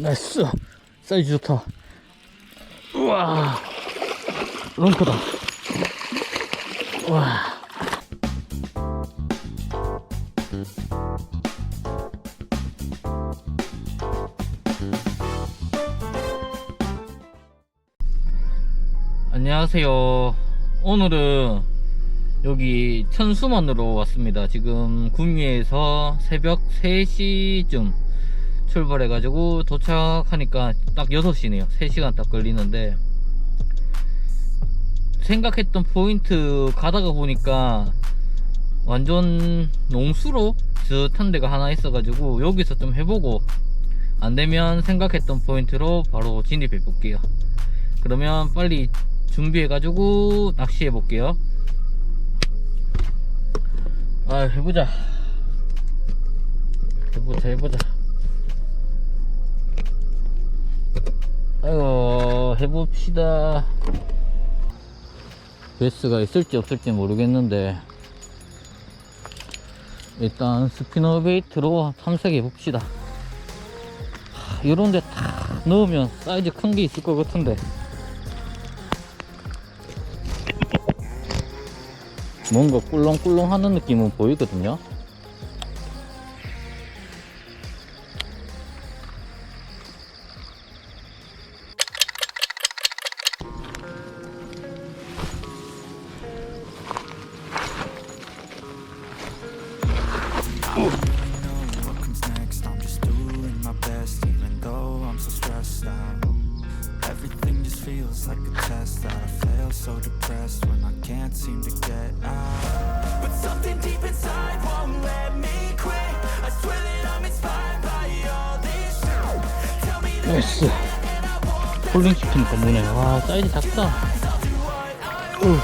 나이스. 사이즈 좋다. 우와. 크다. 우와. 안녕하세요. 오늘은 여기 천수만으로 왔습니다. 지금 구미에서 새벽 3시쯤 출발해가지고 도착하니까 딱 6시네요. 3시간 딱 걸리는데 생각했던 포인트 가다가 보니까 완전 농수로 비슷한 데가 하나 있어가지고 여기서 좀 해보고 안되면 생각했던 포인트로 바로 진입해 볼게요. 그러면 빨리 준비해 가지고 낚시해 볼게요. 아 해보자. 해보자 해보자 해봅시다. 베스가 있을지 없을지 모르겠는데 일단 스피너 베이트로 탐색해 봅시다. 이런데 다 넣으면 사이즈 큰 게 있을 것 같은데. 뭔가 꿀렁꿀렁 하는 느낌은 보이거든요 나이스. 폴링 시키니까 뭐네 와 사이즈 작다. 우.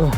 와.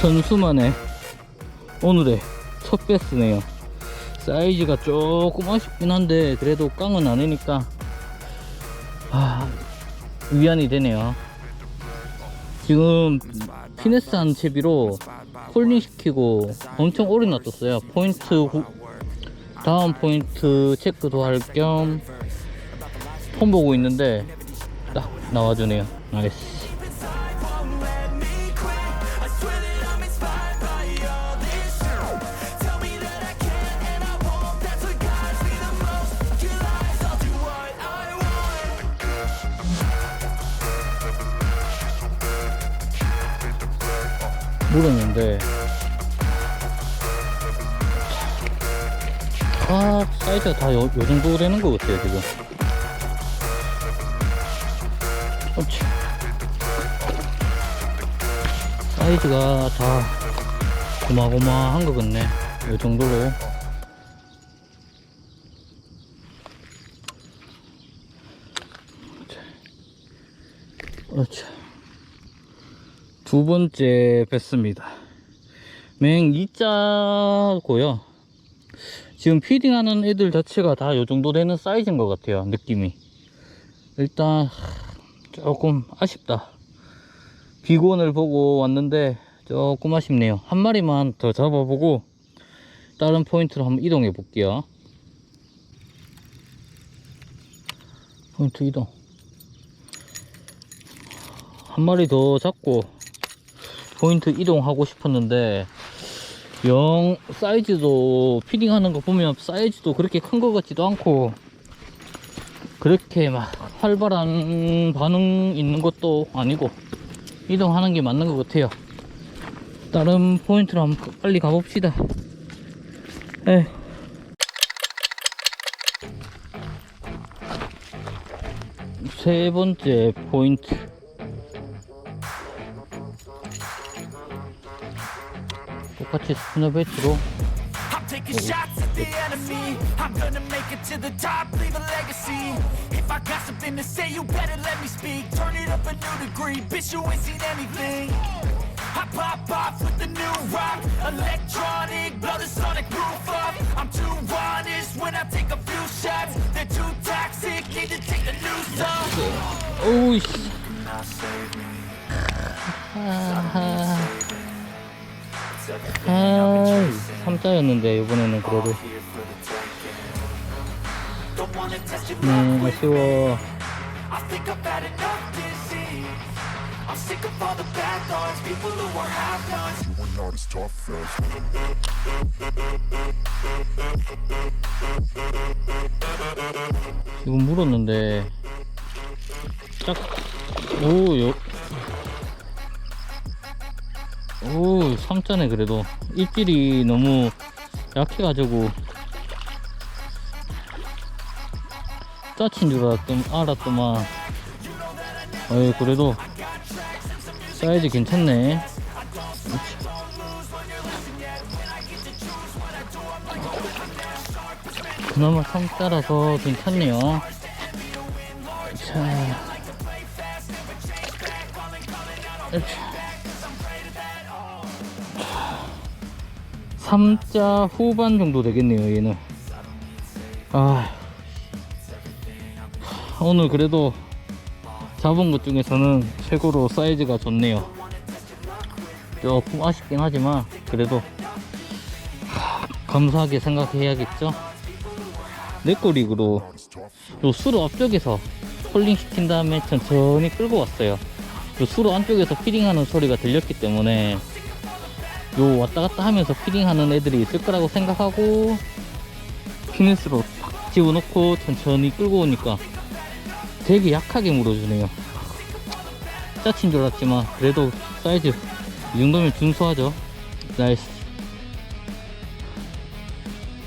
천수만에 오늘의 첫 배스네요. 사이즈가 조금 아쉽긴 한데 그래도 깡은 아니니까 아, 위안이 되네요 지금 피네스한 채비로 폴링 시키고 엄청 오래 놔뒀어요. 포인트 후, 다음 포인트 체크도 할 겸 폰 보고 있는데 딱 나와주네요. 나이스 물었는데. 아 사이즈가 다요 정도 되는 것 같아요 지금. 그렇지 사이즈가 다 고마고마한 것 같네. 요 정도로 그렇죠 두 번째 뵀습니다. 맹 2자고요. 지금 피딩하는 애들 자체가 다 요 정도 되는 사이즈인 것 같아요. 느낌이. 일단 조금 아쉽다. 비건을 보고 왔는데 조금 아쉽네요. 한 마리만 더 잡아보고 다른 포인트로 한번 이동해 볼게요. 포인트 이동. 한 마리 더 잡고 포인트 이동하고 싶었는데 영 사이즈도 피딩하는 거 보면 사이즈도 그렇게 큰 것 같지도 않고 그렇게 막 활발한 반응 있는 것도 아니고 이동하는 게 맞는 것 같아요. 다른 포인트로 한번 빨리 가봅시다. 에. 세 번째 포인트 똑같이 스피너 배치로 I'm taking shots at the enemy. I'm gonna make it to the top, leave a legacy. If I got something to say, you better let me speak. Turn it up a new degree, bitch, you ain't seen anything. I pop off with the new rock, electronic, blow the sonic roof up. I'm too honest when I take a few shots. They're too toxic, need to take the news off. 오우 3자였는데 이번에는 그래도 음 아쉬워 I think I've had enough disease. I'm sick of all the bad thoughts, people who are half-nots. You are not as tough as 지금 물었는데 딱오요 오 3자네 그래도. 입질이 너무 약해가지고. 짜친 줄 알았던, 알았더만. 어이 그래도 사이즈 괜찮네. 그나마 3자라서 괜찮네요. 자. 이렇 3자 후반 정도 되겠네요 얘는 아 오늘 그래도 잡은 것 중에서는 최고로 사이즈가 좋네요 조금 아쉽긴 하지만 그래도 하, 감사하게 생각해야겠죠 tough. 요 수로 앞쪽에서 폴링 시킨 다음에 천천히 끌고 왔어요. 요 수로 안쪽에서 피딩하는 소리가 들렸기 때문에 요 왔다 갔다 하면서 피딩하는 애들이 있을 거라고 생각하고 피니스로 탁 집어넣고 천천히 끌고 오니까 되게 약하게 물어주네요. 짜친 줄 알았지만 그래도 사이즈 이 정도면 준수하죠. 나이스.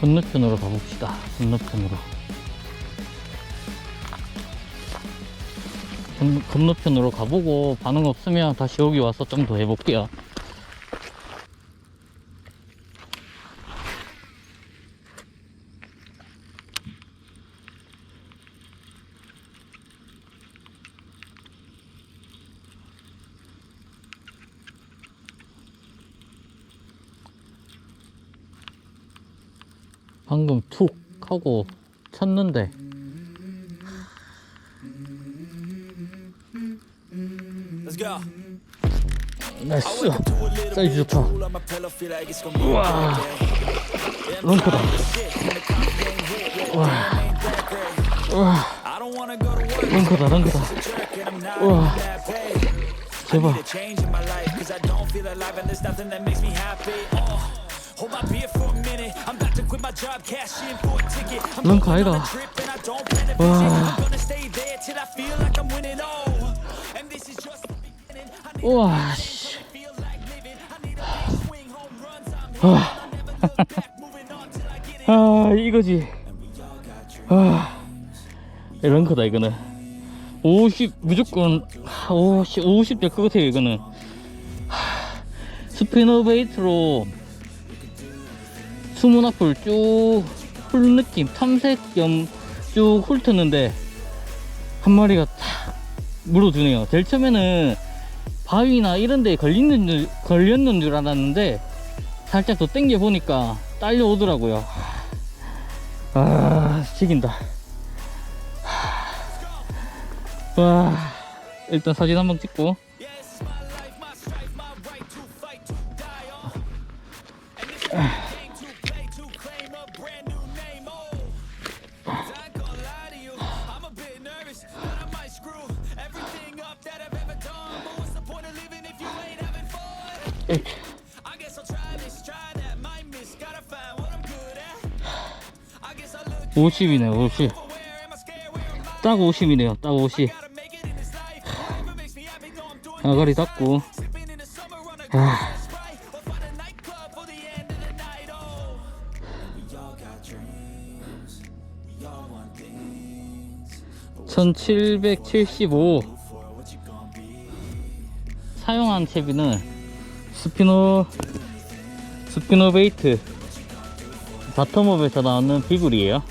건너편으로 가봅시다. 건너편으로. 건, 건너편으로 가보고 반응 없으면 다시 여기 와서 좀 더 해볼게요. 방금 툭 하고 쳤는데 Let's go. 나이스 사이즈 좋다 우와 런커다 우와 우와 I'm not 우와. 제발 to visit 와 oh 우와 씨 it 아 이거지 아 런커다 이거는 50 무조건 50 50될 것 같아요 이거는 하, 스피너 베이트로 수문 앞을 쭉훑 느낌 탐색 겸쭉 훑었는데 한 마리가 탁 물어주네요. 제일 처음에는 바위나 이런 데 걸리는 줄, 걸렸는 줄 알았는데 살짝 더 당겨 보니까 딸려오더라고요. 아 죽인다. 와 일단 사진 한번 찍고. Yes, 50이네 50 for where am I scared, where am I? 딱 50이네요 딱 50 Gotta make it in this life. Whatever makes me happy, know I'm doing 아가리 닫고 아. glass of Sprite or find a nightclub for the end of the night. Oh, we all got dreams, we all want things. 1775 For what you gonna be? 사용한 채비는 스피너 스피너 베이트 바텀업에서 나오는 비글이에요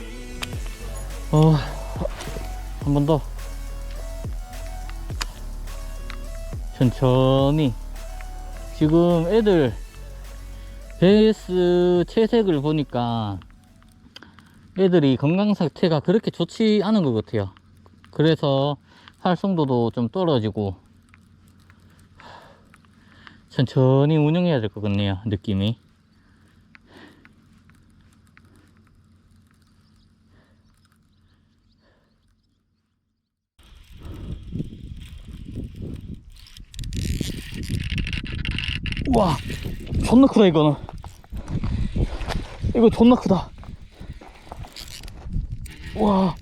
어, 한 번 더. 천천히. 지금 애들 베이스 채색을 보니까 애들이 건강 상태가 그렇게 좋지 않은 것 같아요. 그래서 활성도도 좀 떨어지고 천천히 운영해야 될 것 같네요 느낌이 와 존나 크다 이거는. 이거 존나 크다. 와